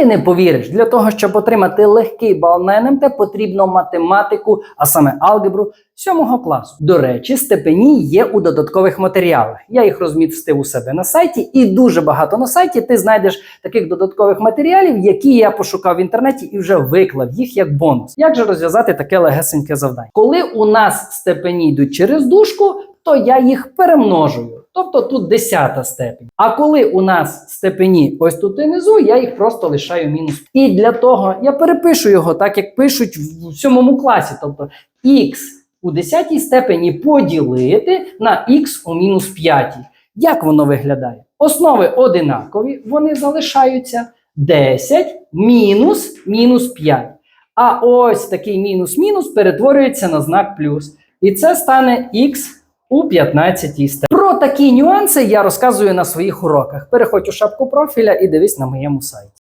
Ти не повіриш, для того, щоб отримати легкий бал на НМТ, потрібно математику, а саме алгебру 7 класу. До речі, степені є у додаткових матеріалах. Я їх розмістив у себе на сайті, і дуже багато на сайті ти знайдеш таких додаткових матеріалів, які я пошукав в інтернеті і вже виклав їх як бонус. Як же розв'язати таке легесеньке завдання? Коли у нас степені йдуть через дужку, то я їх перемножую. Тобто тут десята степень. А коли у нас степені ось тут і внизу, я їх просто лишаю мінус. І для того я перепишу його так, як пишуть в сьомому класі. Тобто х у десятій степені поділити на х у мінус п'ятій. Як воно виглядає? Основи одинакові, вони залишаються 10 мінус мінус 5. А ось такий мінус-мінус перетворюється на знак плюс. І це стане х у 15 степені. Такі нюанси я розказую на своїх уроках. Переходь у шапку профіля і дивись на моєму сайті.